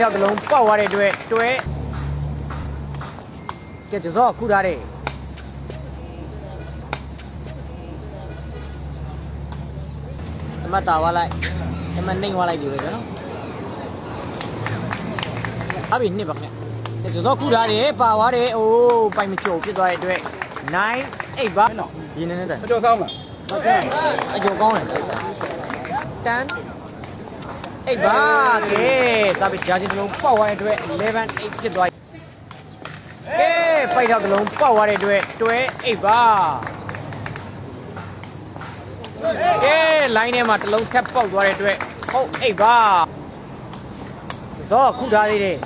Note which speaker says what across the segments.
Speaker 1: ထောက်တစ်လုံးပေါက်သွားတဲ့အတွက်တွဲကဲကျတော့ခုထားတယ်အမတာဝါလိုက်အမနှိမ်သွားလိုက်ပြီပဲနော်အဘိနှစ်ပါခင်ဗျကျတော့ခုထားတယ်ပါသွားတယ်အိုးပိုင်မကြုံဖြစ်သွားတဲ့အတွက်9 8ပါဒီနေနေတဲ့
Speaker 2: အကျော်ကောင်းလား
Speaker 1: အကျော်ကောင်းတယ်တ န်းအိတ်ပါကဲဒါပေဂျာချင်းတစ်လုံးပေါက်သွားတဲ့အတွက်11 8ဖြစ်သွားပြီကဲပိုက်တော့တစ်လုံးပေါက်သွားတဲ့အတွက်တွဲအိတ်ပါကဲ line ထဲမှာတစ်လုံးထပ်ပေါက်သွားတဲ့အတွက်ဟုတ်အိတ်ပါဇောခုထားသေးတယ်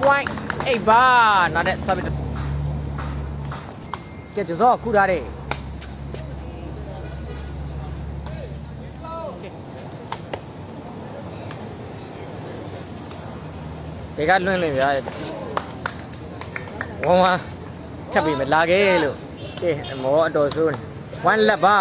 Speaker 1: point အိတ်ပါနားတဲ့ service ကဲဇောခုထားတယ် ဒီကလွင့်လွင့်ဗျာဝမ်းဝမ်းဖြတ်ပြီးမလာခဲ့လို့ကဲမောအတော်ဆိုးနေဝမ်းလက်ပါ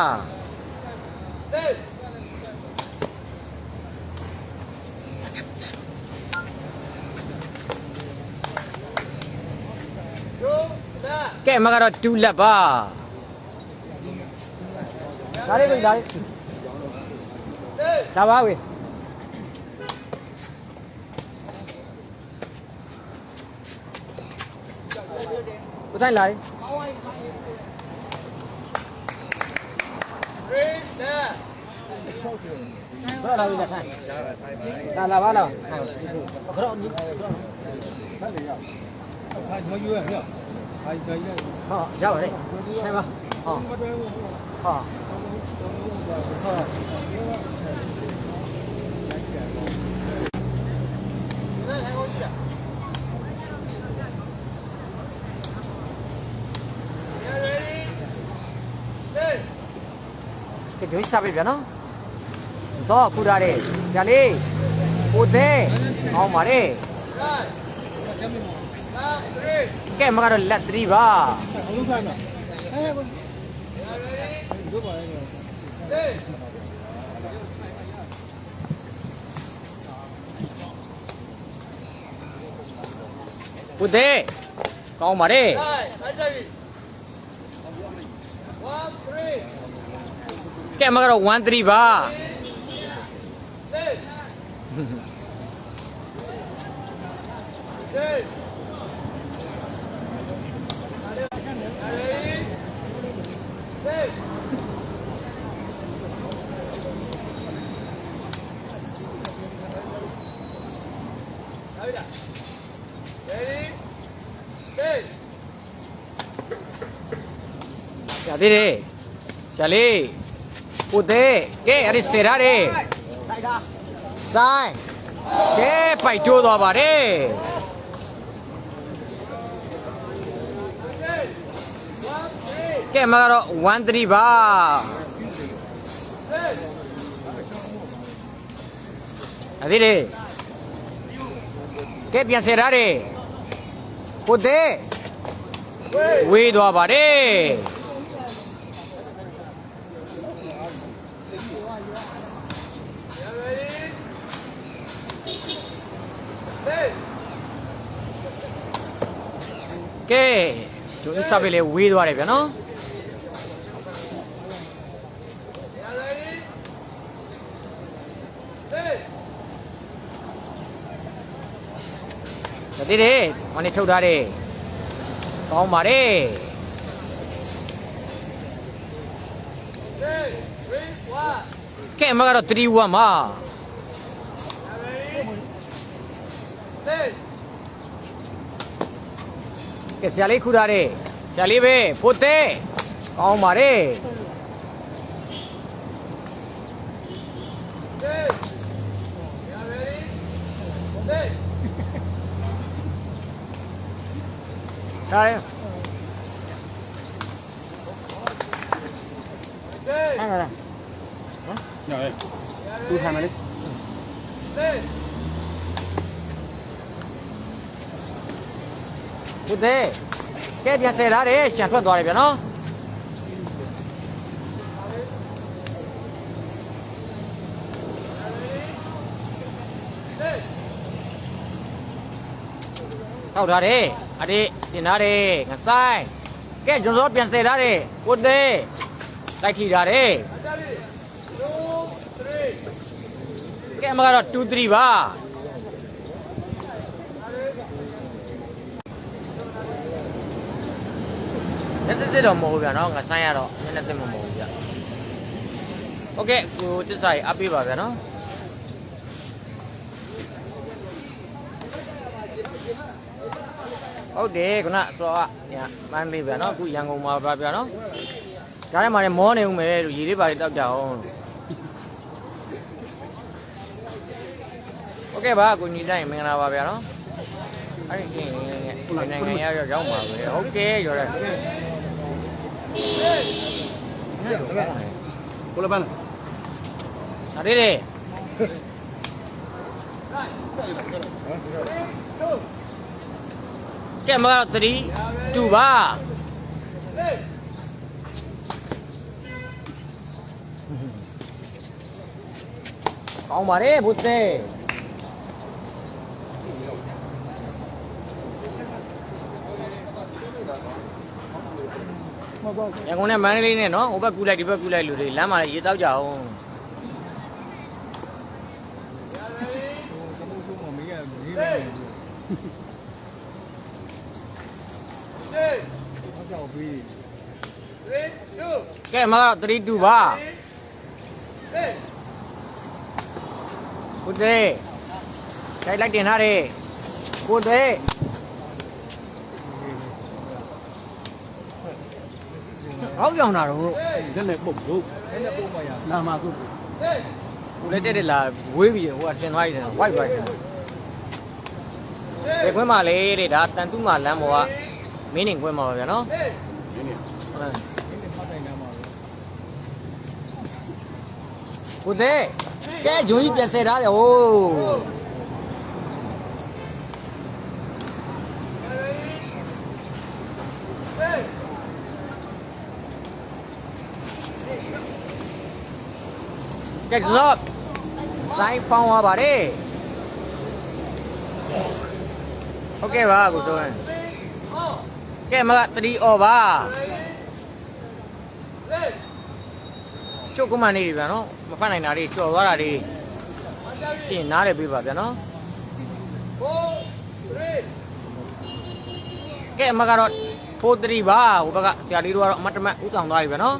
Speaker 1: ကဲမကတော့တူလက်ပါဒါလေးပြီဒါလေးဒါပါဝေး ကိုတိုင်းလာလေဘယ်လာပြီလက်ခိုင်းလာလာပါလားကတော့ဒီ
Speaker 2: ဖတ်လေရခိုင်ချောယူရဟဲ့ခိုင်ခိုင်ရ
Speaker 1: ဟောရပါတယ်ဆိုင်ပါဟော
Speaker 2: မတွဲဘူး
Speaker 1: ဟောဟော ကဲဒွိစားပြီဗျာနော်ဇောခူထားတယ်ဂျာလေးကိုသေးအောင်ပါလေကဲမကတော့လက်3ပါ
Speaker 2: အလုံးခိုင်မှာအဲကိုတို့ပါလေ
Speaker 1: ကိုသေးကောင်းပါလေ ကဲမကတော့1 3ပါရသေး တယ်ဂျာလေးကိုသေးကဲအဲ့ဒီစေရတယ်ဆိုင်ကဲပိုက်ကျိုးသွားပါတယ်ကဲမကတော့1 3ပါအသေးတယ်ကဲပြန်စေရတယ်ကိုသေးဝေးသွားပါတယ် ကဲဂျိုအစ်စာပဲလေဝေးသွားတယ်ဗျာနော်တတိတယ်မနေ့ထုတ်ထားတယ်ကောင်းပါတယ်ကဲမကတော့3 1မှာ ကဲဆရာလေးခူထားတယ်ဆရာလေးပဲဖို့တဲ့ကောင်းပါတယ်ဒါရအဲ့ဒါ
Speaker 2: ညရဲသူထိုင်မလေး
Speaker 1: ဟု တ်တယ်ကဲပြန်ဆယ်ထားတယ်ရှန်ထွက်သွားတယ်ဗျာနော်ကထောက်ထားတယ်အတိတင်ထားတယ်ငဆိုင်ကဲကျွန်တော်ပြန်ဆယ်ထားတယ်ကိုသေးတိုက်ထိထားတယ်ကဲမကတော့2 3ပါ လက်စစ်စစ်တော့မဟုတ်ဘူးဗျာနော်ငဆိုင်ရတော့နည်းနည်းစစ်မမဟုတ်ဘူးဗျာโอเคကိုတစ္ဆာကြီးအပ်ပေးပါဗျာနော် ဟုတ်တယ်ခုနအစောကညမန်းလေးဗျာနော်အခုရန်ကုန်မှာပါဗျာနော်ဒါထဲမှာလည်းမောနေဦးမယ်လို့ရေလေးပါလေးတောက်ကြအောင်โอเคပါကိုညီတိုင်းမင်္ဂလာပါဗျာနော်အဲ့ဒီရင်နိုင်ငံရရောက်ပါပဲโอเคရောတယ်
Speaker 2: ကိုလပန်း
Speaker 1: ဒါလေးလေကဲမကတော့3 2ပါကောင်းပါတယ်ဘုသေ ရန်ကုန်နဲ့မန္တလေးနဲ့နော်ဟိုဘက်ကူလိုက်ဒီဘက်ကူလိုက်လူတွေလမ်းမှာလည်းရေတောက်ကြအောင်
Speaker 2: ကျွန်တော်ဆိုမမေးရမေးမယ်ဟုတ်ကြောက်ပြီ
Speaker 1: ကဲမကတော့3 2ပါကိုသေးတိုက်လိုက်တင်ထားတယ်ကိုသေး ဟောက်ကြောင်တာတော့
Speaker 2: လက်နဲ့ပုတ်လို့လက်နဲ့ပုတ်မရလာမှာကုတ်
Speaker 1: ကိုလည်းတက်တက်လာဝေးပြီးဟိုကတင်သွားရတယ်ဝိုက်သွားတယ်ဒီခွင်းမှာလေတဲ့ဒါတန်တူးမှာလမ်းပေါ်ကမင်းနေခွင်းမှာပါဗျာနော်
Speaker 2: နည်းနည်း
Speaker 1: ဟုတ်လား
Speaker 2: နည်းနည်းဖတ်တိုင်နာမှာ
Speaker 1: ကိုသေးကဲဂျုံကြီးပြန်ဆယ်ထားတယ်ဟိုး ကဲကြော့ဆိုင်ဖောင်းသွားပါတယ်ဟုတ်ကဲ့ပါကိုစိုးရင်ကဲမက3 over ချုပ်ကမန်နေပြီဗျာနော်မဖတ်နိုင်တာတွေကြော်သွားတာတွေပြင်နားတယ်ပြပါဗျာနော်ကဲအမကတော့4 3ပါဟိုဘက်ကဆရာလေးတို့ကတော့အမတ်တမတ်ဥဆောင်သွားပြီဗျာနော်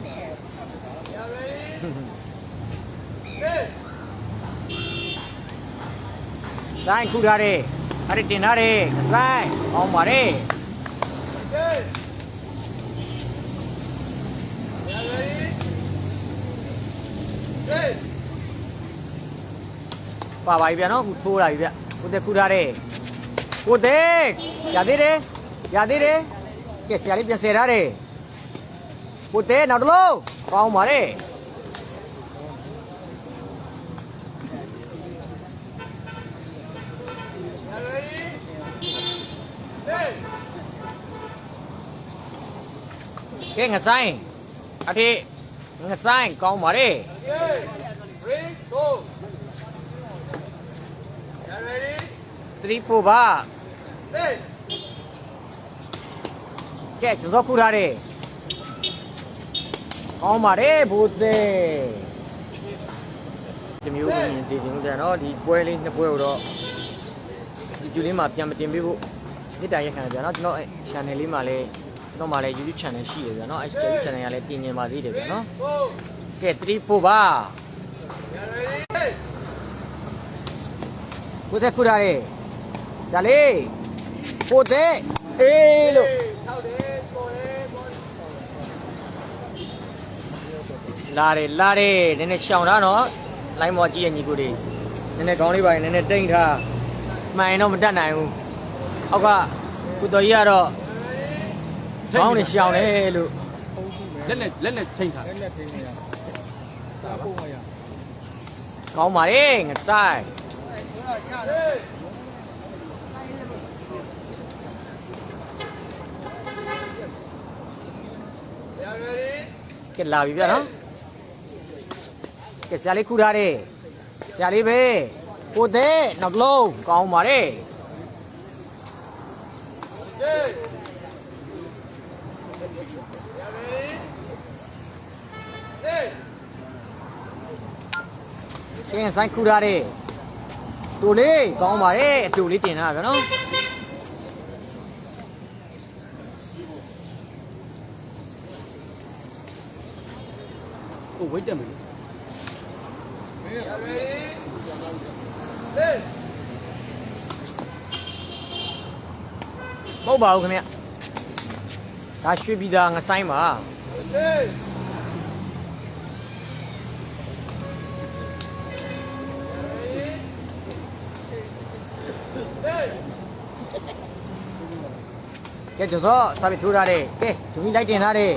Speaker 1: ဆိုင်ခုထားတယ်အဲ့ဒီတင်ထားတယ်ဆိုင်အောင်ပါတယ်ပါပါပြီဗျာနော်ခုထိုးလာပြီဗျကိုတဲ့ခုထားတယ်ကိုတဲ့ရသေးတယ်ရသေးတယ်ကဲဆရာလေးပြန်ဆယ်ထားတယ်ကိုတဲ့နောက်တစ်လုံးကောင်းပါတယ် ကဲငဆိုင်အထေငဆိုင်ကောင်းပါတယ်3 4ပါကဲကျွန်တော်ခုထားတယ်ကောင်းပါတယ်ဘိုးသေးဒီမျိုးမြင်စီခြင်းကြတော့ဒီပွဲလေးနှစ်ပွဲကိုတော့ဒီကျူလေးမှာပြန်မတင်ပေးဖို့မြစ်တာရက်ခံကြနော်ကျွန်တော်အဲ channel လေးမှာလည်းကျွန် တော်မှာလည်း YouTube channel ရှိတယ်ဗျာနော်အဲ YouTube channel ကလည်းတင်နေပါသေးတယ်ဗျာနော်ကဲ3 4ပါကိုတဲ့ခုထားတယ်ဇာလေးကိုတဲ့အေးလို့လာတယ်လာတယ်နည်းနည်းရှောင်တာနော်လိုင်းမော်ကြည့်ရညီကိုတွေနည်းနည်းကောင်းလေးပါရင်နည်းနည်းတိမ့်ထားမှန်ရင်တော့မတတ်နိုင်ဘူးအောက်ကကုတော်ကြီးကတော့ ကောင်းနေရှောင်တယ်လို့
Speaker 2: လက်နဲ့လက်နဲ့ထိန်ထားလက်နဲ့ထိန်မရသာပုတ်မရ
Speaker 1: ကောင်းပါလေငဆိုင်ကဲလာပြီဗျာနော်ကဲဆရာလေးခုထားတယ်ဆရာလေးပဲကိုတဲ့နောက်တစ်လုံးကောင်းပါလေ ရှင်းဆိုင်ခူထားတဲ့တူလေးကောင်းပါရဲ့အတူလေးတင်ထားတာဗျာနော်
Speaker 2: ကိုဝိတ်တက်မယ်
Speaker 1: မဟုတ်ပါဘူးခင်ဗျဒါရွှေပြည်သားငဆိုင်ပါ ကဲကျွန်တော်စာပေထိုးထားတယ်ကဲဂျုံကြီးလိုက်တင်ထားတယ်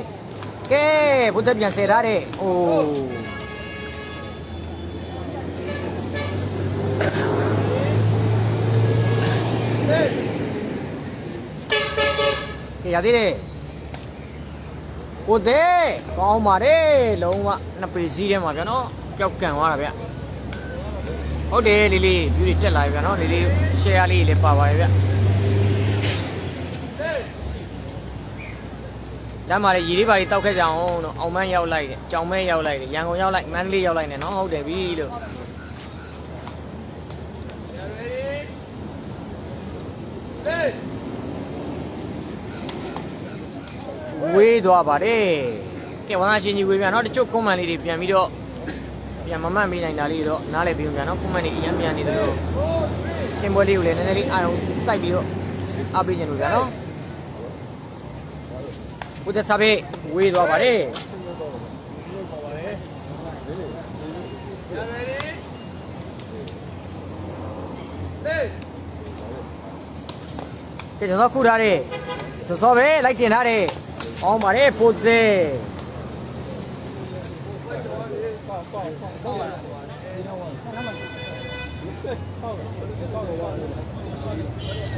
Speaker 1: ကဲဘုဒ္ဓပြန်ဆယ်ထားတယ်အိုးကဲရသေးတယ်ကိုသေးကောင်းပါတယ်လုံးဝနှစ်ပေစည်းထဲမှာဗျာနော်ပျောက်ကန်သွားတာဗျဟုတ်တယ်လေးလေးပြူတွေတက်လာပြီဗျာနော်လေးလေး share လေးလည်းပါပါရဲ့ဗျ လမ်းမှာလေရေလေးပါလေးတောက်ခဲ့ကြအောင်တော့အောင်မန်းရောက်လိုက်တယ်ကြောင်မဲရောက်လိုက်တယ်ရန်ကုန်ရောက်လိုက်မန္တလေးရောက်လိုက်နေနော်ဟုတ်တယ်ပြီလို့ဝေးသွားပါတယ်ကဲဝါနာချင်းကြီးဝေးပြန်နော်တချို့ကွန်မန်လေးတွေပြန်ပြီးတော့ပြန်မမှတ်မိနိုင်တာလေးတော့နားလည်ပြီးပြန်နော်ကွန်မန်တွေအရင်ပြန်နေတယ်လို့စင်ပွဲလေးကိုလည်းနည်းနည်းလေးအာရုံစိုက်ပြီးတော့အားပေးကြလို့ဗျာနော် ဘုဒ္ဓစာပေဝေးသွားပါတယ်ကဲကျွန်တော်ခုထားတယ်စောစောပဲလိုက်တင်ထားတယ်အောင်းပါတယ်ပိုသေး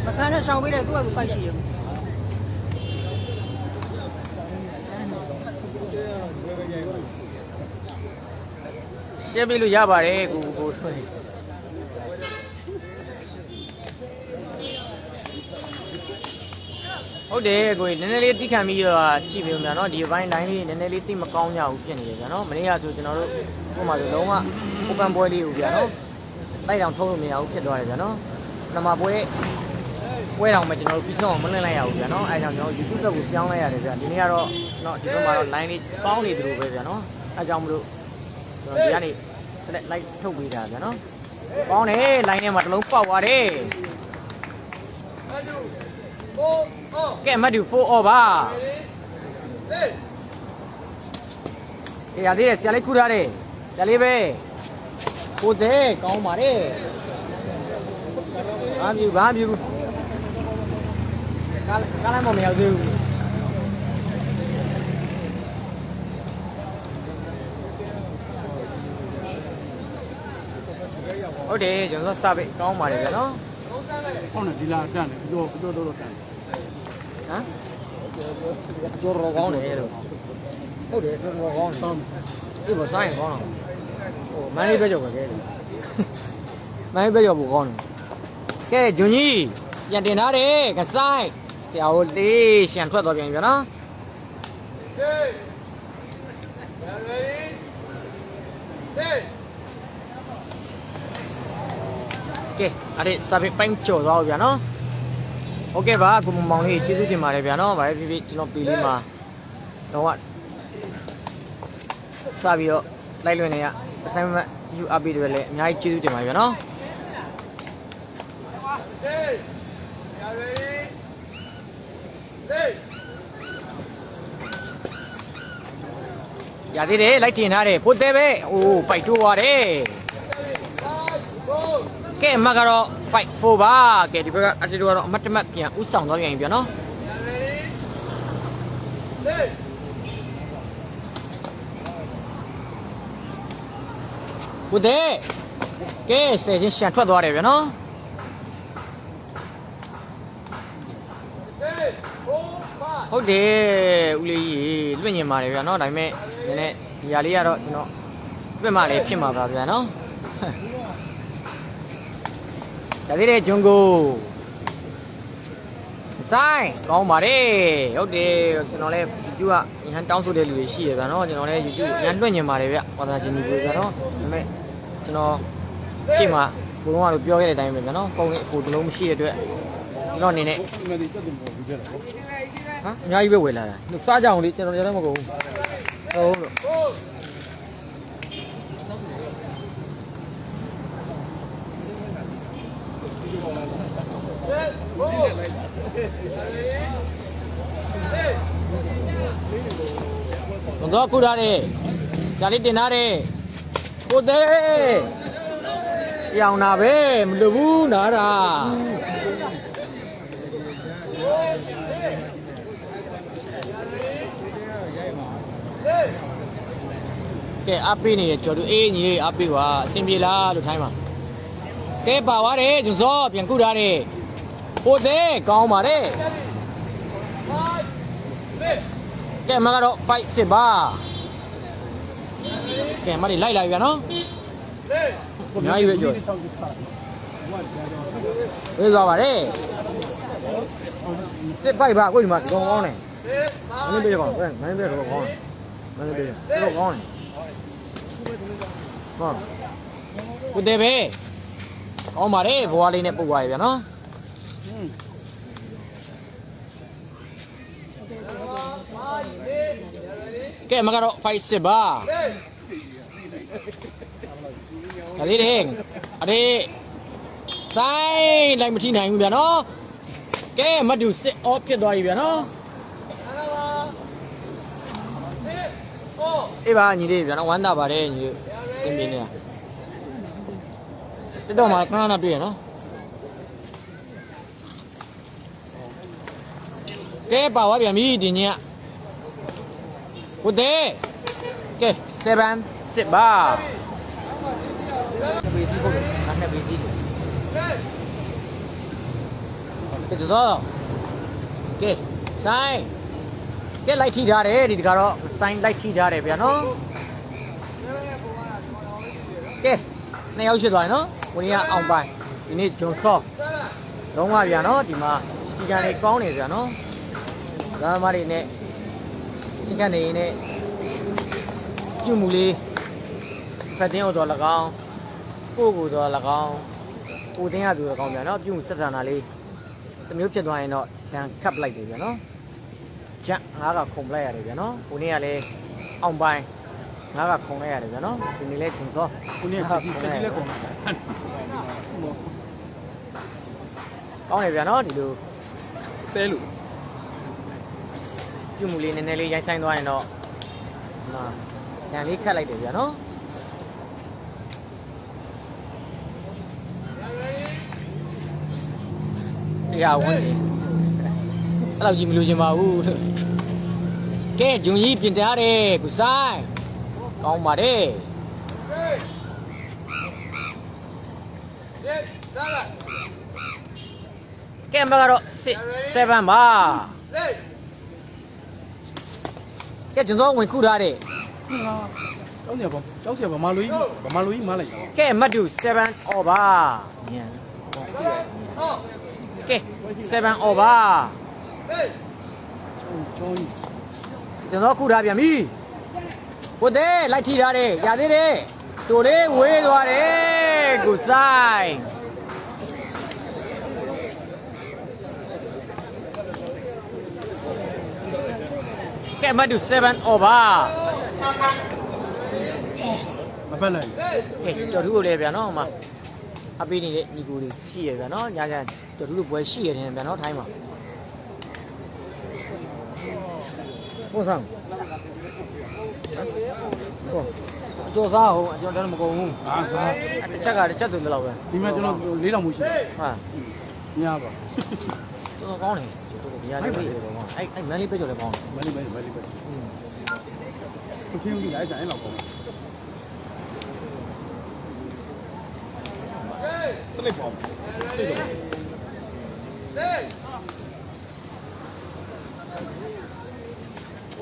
Speaker 3: မခန်းနဲ့ရှောင်ပေးတယ်သူ့ကသူပိုက်ရှိရ
Speaker 1: ရှင်းပြလို့ရပါတယ်ကိုကိုထွန်းဟုတ်တယ်ကိုကြီးနည်းနည်းလေးတိခံပြီးတော့ကြည့်ပေးဦးများနော်ဒီဘိုင်းတိုင်းလေးနည်းနည်းလေးတိမကောင်းကြဘူးဖြစ်နေတယ်ဗျာနော်မနေ့ကဆိုကျွန်တော်တို့ဟိုမှာဆိုလုံးဝ open ပွဲလေးကိုဗျာနော်တိုက်တောင်ထုံးလို့မရဘူးဖြစ်သွားတယ်ဗျာနော်နမပွဲ ပွဲတောင်မှကျွန်တော်တို့ပြီးဆုံးအောင်မလင့်လိုက်ရဘူးဗျာနော်အဲဒါကြောင့်ကျွန်တော် YouTube ဘက်ကိုပြောင်းလိုက်ရတယ်ဗျာဒီနေ့ကတော့နော်ဒီဘက်မှာတော့ line လေးပေါင်းနေသလိုပဲဗျာနော်အဲကြောင့်မလို့ကျွန်တော်ဒီကနေဆက်လိုက်ထုတ်ပေးတာဗျာနော်။ကောင်းတယ် line ထဲမှာတစ်လုံးပေါက်သွားတယ်။ကဲမတ်တူ4 over အေးရသေးတယ်ဆရာလေးခုထားတယ်ဆရာလေးပဲကိုသေးကောင်းပါတယ်ဘာမြူဘာမြူ ကားကားလည်းမမရောက်သေးဘူးဟုတ်တယ်ကျွန်တော်စပစ်ကောင်းပါတယ်ဗျာနော်
Speaker 2: ဟုတ်တယ်ဒီလာတန်တယ်တို့တို့တို့တန်
Speaker 1: ဟမ်ကျော်ရောကောင်းတယ်လို့ဟုတ်တယ်ကျော်ရောကောင်းတယ်
Speaker 2: တောင်း
Speaker 1: အေးဘာဆိုင်ကောင်းတော့ဟိုမန်းလေးပဲကြော်ပဲကဲမန်းလေးပဲကြော်ဘူးကောင်းတယ်ကဲဂျွန်ကြီးပြန်တင်ထားတယ်ကဆိုင် ဆရာဟိုလေးရှန်ထွက်သွားပြန်ပြီဗျာနော်ကဲအဲ့ဒီစပစ်ပိုင်းကျော်သွားပြီဗျာနော်โอเคပါကိုမောင်လေးကျေးဇူးတင်ပါတယ်ဗျာနော်ဗါဖြစ်ဖြစ်ကျွန်တော်ပီလေးမှာတော့စပြီးတော့လိုက်လွင်နေရ assignment ကြည့်အပ်ပြီးတွေလည်းအများကြီးကျေးဇူးတင်ပါတယ်ဗျာနော် ရသေးတယ်လိုက်တင်ထားတယ်ဖို့သေးပဲအိုးပိုက်တိုးသွားတယ်ကဲအမကတော့ fight 4ပါကဲဒီဘက်ကအတီတိုကတော့အမတ်တမတ်ပြန်ဥဆောင်သွားပြန်ပြီဗျာနော်ဖို့သေးကဲဆယ်ချင်းရှန်ထွက်သွားတယ်ဗျာနော် ဟုတ်တယ်ဦးလေးကြီးလွင့်ညင်ပါတယ်ဗျာနော်ဒါပေမဲ့နည်းနည်းဒီဟာလေးကတော့ကျွန်တော်ပြစ်မှလည်းဖြစ်မှာပါဗျာနော်ဒါသေးတယ်ဂျွန်ကိုဆိုင်ကောင်းပါတယ်ဟုတ်တယ်ကျွန်တော်လည်း YouTube ကရန်တောင်းဆိုတဲ့လူတွေရှိရဗျာနော်ကျွန်တော်လည်း YouTube ရန်လွှင့်ညင်ပါတယ်ဗျဝါသနာချင်းကြီးကိုဗျာနော်ဒါပေမဲ့ကျွန်တော်ရှေ့မှာဘုံကတော့ပြောခဲ့တဲ့အတိုင်းပဲဗျာနော်ပုံလေးအကိုတစ်လုံးမရှိတဲ့အတွက်ကျွန်တော်အနေနဲ့ ဟမ်အများကြီးပဲဝယ်လာတာလို့စားကြအောင်လေကျွန်တော်လည်းမကုန်ဘူးဟုတ်လို့ဘုံတော့ခုထားတယ်ဂျာလေးတင်ထားတယ်ကိုသေးကြောင်နာပဲမလိုဘူးနားတာ ကဲအပ်ပေးနေရကျော်သူအေးညီလေးအပ်ပေးပါအဆင်ပြေလားလို့ထိုင်းပါကဲပါသွားတယ်ဂျွန်စောပြန်ခုထားတယ်ဟိုသေးကောင်းပါတယ်ကဲမကတော့ပိုက်စစ်ပါကဲမလေးလိုက်လာပြီဗျာနော်အများကြီးပဲကျော်
Speaker 2: 60စားဟိုကကြာတော့
Speaker 1: ဝေးသွားပါတယ်စစ်ပိုက်ပါကိုဒီမှာဒီကောင်ကောင်းတယ်မင်းပြေကောင်းတယ်မင်းပြေတော့ကောင်းတယ် မင်းပြေတော့ကောင်းတယ်ဟောကိုတဲပဲကောင်းပါတယ်ဘွားလေးနဲ့ပုတ်သွားပြီဗျာနော်ကဲမကတော့5စစ်ပါဒါလေးတဲ့အရေဆိုင်လိုက်မထိနိုင်ဘူးဗျာနော်ကဲမတူစစ်အောဖြစ်သွားပြီဗျာနော် အေးပါညီလေးဗျာနော်ဝမ်းသာပါတယ်ညီလေးစင်ပြင်းနေတာတက်တော့မှခဏခဏတွေ့ရနော်ကဲပါသွားပြန်ပြီဒီညကဟုတ်တယ်ကဲ7စစ်ပါနှစ်ပေကြီးဖို့လို့နှစ်ပေကြီးလို့ကဲတော့ကဲဆိုင် ကဲလိုက်ထိထားတယ်ဒီတကတော့ဆိုင်လိုက်ထိထားတယ်ဗျာနော်ကဲနှစ်ယောက်ရှိသွားတယ်နော်ကိုကြီးကအောင်ပိုင်ဒီနေ့ဂျုံစောလုံးဝဗျာနော်ဒီမှာစီကံလေးကောင်းနေဗျာနော်ဒါမှမတွေနဲ့စီကံနေနဲ့ပြုမှုလေးဖတ်တင်းအောင်တော့၎င်းကိုကိုတော့၎င်းကိုတင်းရသူ၎င်းဗျာနော်ပြုမှုစက်ဌာနလေးတစ်မျိုးဖြစ်သွားရင်တော့ဒန်ခတ်ပလိုက်တယ်ဗျာနော် ဂျက်ငါးကခုံပလိုက်ရတယ်ဗျာနော်ဟိုနေ့ကလည်းအောင်ပိုင်းငါးကခုံလိုက်ရတယ်ဗျာနော်ဒီနေ့လဲဂျုံစော
Speaker 2: ခုနေစကြီးစကြီးလက်ကုန်တာ
Speaker 1: ကောင်းတယ်ဗျာနော်ဒီလို
Speaker 2: ဆဲလို့
Speaker 1: ပြုမှုလေးနည်းနည်းလေးရိုင်းဆိုင်သွားရင်တော့နာဒန်လေးခတ်လိုက်တယ်ဗျာနော်တရားဝန်ကြီးအဲ့လောက်ကြီးမလို့ချင်ပါဘူးလို့ ကဲဂျုံကြီးပြင်ထားတယ်ကုဆိုင်ကောင်းပါတယ်ကဲမကတော့7ပါကဲကျွန်တော်ဝင်ခုထားတယ်
Speaker 2: ကျောင်းရပါကျောင်းရပါမလို့ဗမာလူကြီးမလိုက်တော့
Speaker 1: ကဲမတ်တူ7 over ညံကဲ7 over
Speaker 2: ကျောင်းကြီး
Speaker 1: ကျွန်တော်ခုထားပြန်ပြီကိုသေးလိုက်ထိထားတယ်ရသေးတယ်တူလေးဝေးသွားတယ်ကုဆိုင်ကဲမတ်တူ7 over
Speaker 2: မပတ်လိုက်
Speaker 1: ကဲတော်သူကိုလည်းဗျာနော်ဟိုမှာအပေးနေတဲ့ညီကိုတွေရှိရဗျာနော်ညာညာတော်သူတို့ပွဲရှိရတယ်ဗျာနော်ထိုင်းမှာ ပုံစံဟောအကျော်စားဟိုအကျော်တန်းမကုန်ဘူး
Speaker 2: အာဟာ
Speaker 1: တစ်ချက်ကတစ်ချက်သူလည်းလောက်ပဲ
Speaker 2: ဒီမှာကျွန်တော်လေးတောင်မှုရှိတယ်
Speaker 1: ဟာ
Speaker 2: ညာပါ
Speaker 1: တော်တော်ကောင်းတယ်တော်တော်ဗျာလေး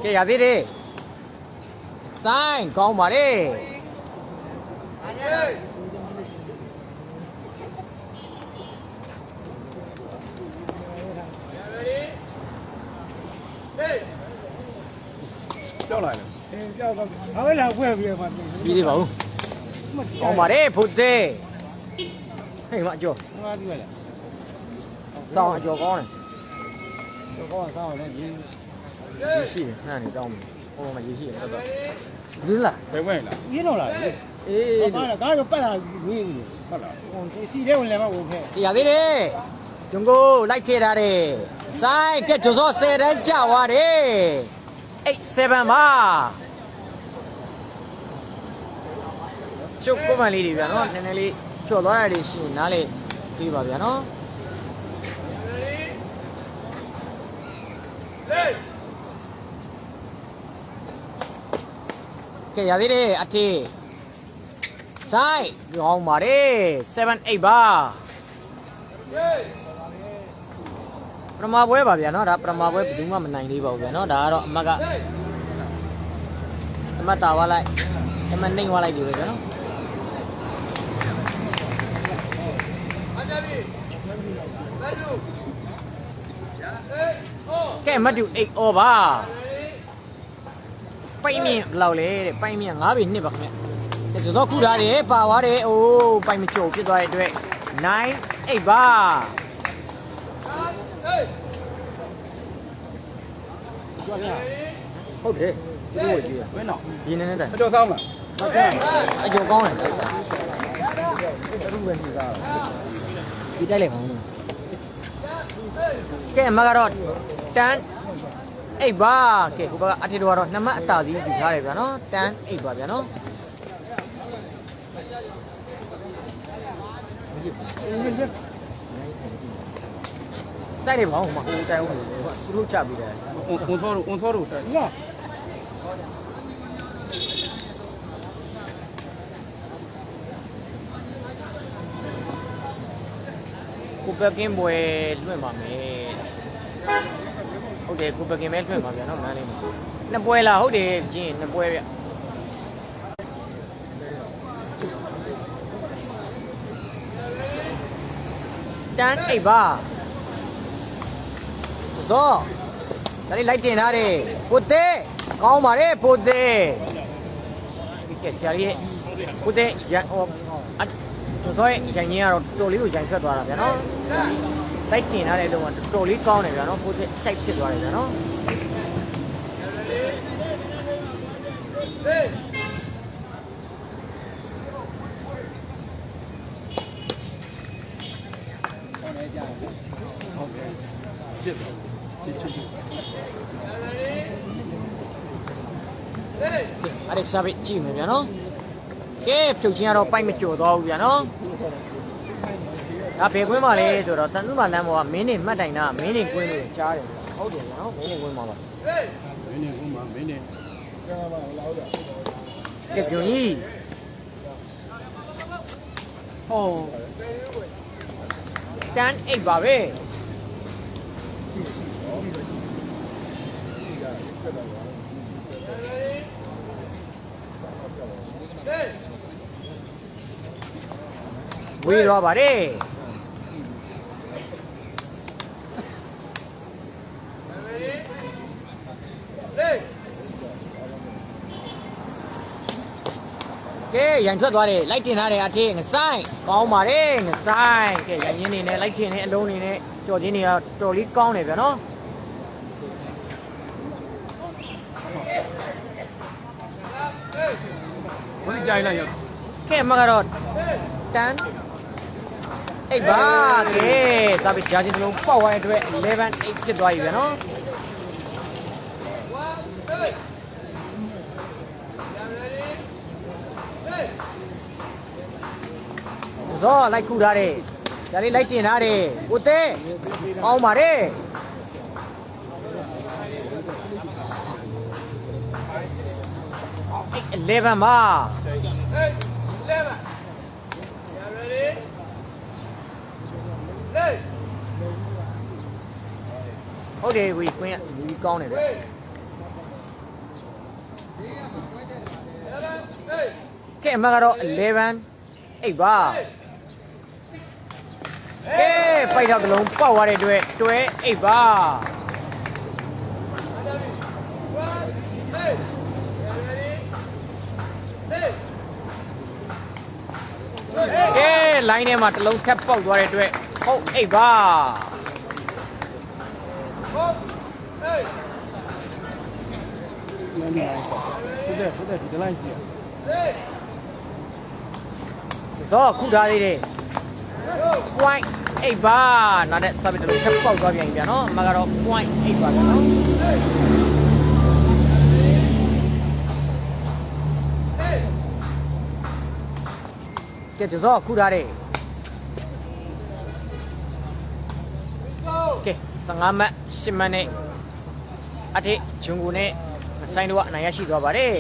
Speaker 1: ကဲရသေးတယ်ဆိုင်ကောင်းပါလေကြော
Speaker 2: က်လိုက်လေအေးကြောက်တော့ဘာလဲလောက်ခွဲပြီးရမှာ
Speaker 1: ပြီးသေးပါဘူးကောင်းပါလေဖုတ်သေးဟဲ့မအကျော်
Speaker 2: ဘာပြီးရလဲ
Speaker 1: စောင်းအကျော်ကောင်းတယ်
Speaker 2: ကျော်ကောင်းစောင်းလည်းရင်း
Speaker 1: ရေရှိတယ်နှမ်းနေတောင်းမယ်ဟိုမှာရေရှိတယ်တော်တော်ဒီလား
Speaker 2: ဘယ်ဝင်လာရင်းတော့လာလေ
Speaker 1: အေး
Speaker 2: ဘာလဲကားတော့ပတ်လာဝေးနေဟုတ်လားဟိုဒီစီထဲဝင်လည်းမဝင်ခဲ့
Speaker 1: ရသေးတယ်ဂျုံကိုလိုက်ထည့်ထားတယ်ဆိုင်ကဲဂျုံစော10တန်းကြာသွားတယ်87ပါကျုပ်ကွန်မန်လေးတွေဗျာနော်နည်းနည်းလေးချော်သွားတာတွေရှိရင်နားလေပြီးပါဗျာနော် ကဲရသေးတယ်အထေးဆိုင်ကောင်းပါတယ်7 8ပါပရမပွဲပါဗျာနော်ဒါပရမပွဲဘယ်သူမှမနိုင်သေးပါဘူးဗျာနော်ဒါကတော့အမတ်ကအမတ်တာဝလိုက်အမတ်နှိမ်ဝလိုက်ပြီပဲဗျာနော်ကဲမတ်တူ8 over ပိုင်မြင့်ဘယ်လောက်လဲတဲ့ပိုင်မြင့်9ပြီနှစ်ပါခင်ဗျတဲ့တော့ခုထားတယ်ပါသွားတယ်အိုးပိုင်မကြုံဖြစ်သွားတဲ့အတွက်9 8ပါဟုတ်တယ်ဒီလိုကြည့်ရ
Speaker 2: ဝင်းတော့
Speaker 1: ဒီနေနဲ့တိုင်
Speaker 2: အကျော်ဆောင်လား
Speaker 1: အကျော်ကောင်းတယ်
Speaker 2: ဘယ်လိုပဲနေသား
Speaker 1: ဒီတိုက်လိုက်ပါဦးကဲအမကတော့တန်း အိတ်ပါကဲကိုဘကအထေတော်ကတော့နှစ်မှတ်အတားစီယူထားတယ်ဗျာနော်တန်းအိတ်ပါဗျာနော်တိုက်တယ်ဘာမှမဟုတ်တိုက်အောင်လို့သူတို့ချပြီးတယ်
Speaker 2: ဝန်သောတို့ဝန်သောတို့တက်ဟာ
Speaker 1: ကိုပကင်းပွဲလွှင့်ပါမယ် ဟုတ်တယ်ကိုပကင်းပဲလွှင့်ပါဗျာနော်မန်းလေးမှာနှစ်ပွဲလားဟုတ်တယ်ကျင်းနှစ်ပွဲဗျတန်းအိပ်ပါဇောဒါလေးလိုက်တင်ထားတယ်ပိုသေးကောင်းပါလေပိုသေးဒီကဆရာကြီးပိုသေးရဟိုအဇောရဲ့ရန်ကြီးကတော့တော်လေးကိုရန်ထွက်သွားတာဗျာနော် တိုက်တင်ထားတဲ့လုံးကတော်လေးကောင်းတယ်ဗျာနော်ပိုသေးစိုက်ဖြစ်သွားတယ်ဗျာနော်
Speaker 2: ပြစ်တယ်ဒီချစ်ချစ်
Speaker 1: အဲ့ဒီစာပေကြည့်မယ်ဗျာနော်ကဲဖြုတ်ချင်းကတော့ပိုက်မကြော်သွားဘူးဗျာနော် ဒါဘယ်ကွင်းမှာလဲဆိုတော့တန်သူမလမ်းပေါ်ကမင်းနေမှတ်တိုင်တာမင်းနေကွင်းလို့ကြားတယ်ဟုတ်တယ်ဗျာနော်မင်းနေကွင်းမှာပါ
Speaker 2: မင်းနေဦးမှာမင်းနေ
Speaker 1: ကဲဂျုံကြီးဟောတန်းအိတ်ပါပဲဝေးတော့ပါတယ် ကဲရန်ထွက်သွားတယ်လိုက်တင်ထားတယ်အထေးငဆိုင်ကောင်းပါတယ်ငဆိုင်ကဲရန်ရင်းနေနဲ့လိုက်တင်နေအလုံးနေနဲ့ကြော်ချင်းတွေကတော်လေးကောင်းတယ်ဗျာနော်
Speaker 2: ဘယ်ကြိုင်လိုက်ရ
Speaker 1: ကဲမကတော့တန်းအိတ်ပါကဲဒါပေကြာချင်းတလုံးပေါက်သွားတဲ့အတွက်11 8ဖြစ်သွားပြီဗျာနော် ဇောလိုက်ခုထားတယ်ဒါလေးလိုက်တင်ထားတယ်ကိုသေးကောင်းပါတယ်11ပါဟုတ်တယ်ဝီကွင်းကလူကြီးကောင်းတယ်ဗျကဲအမကတော့11 8ပါ အေးပိုက်တော့ကလုံးပေါက်သွားတဲ့အတွက်တွဲအိတ်ပါကဲလိုင်းထဲမှာတလုံးခက်ပေါက်သွားတဲ့အတွက်ဟုတ်အိတ်ပါ
Speaker 2: ဟုတ်ဟေးဟုတ်တယ်ဟုတ်တယ်ဒီလိုင်းကြည့်ရဟေး
Speaker 1: ဇောခုထားသေးတယ် point အိတ်ပါနောက်တဲ့ service တစ်လုံးထပ်ပေါက်သွားပြန်ပြီဗျာနော်အမကတော့ point အိတ်ပါဗျာနော်ကဲဇောခုထားတယ်ကဲ15မှတ်10မှတ်နဲ့အထိဂျွန်ကိုနဲ့ဆိုင်တော့အနိုင်ရရှိသွားပါတယ်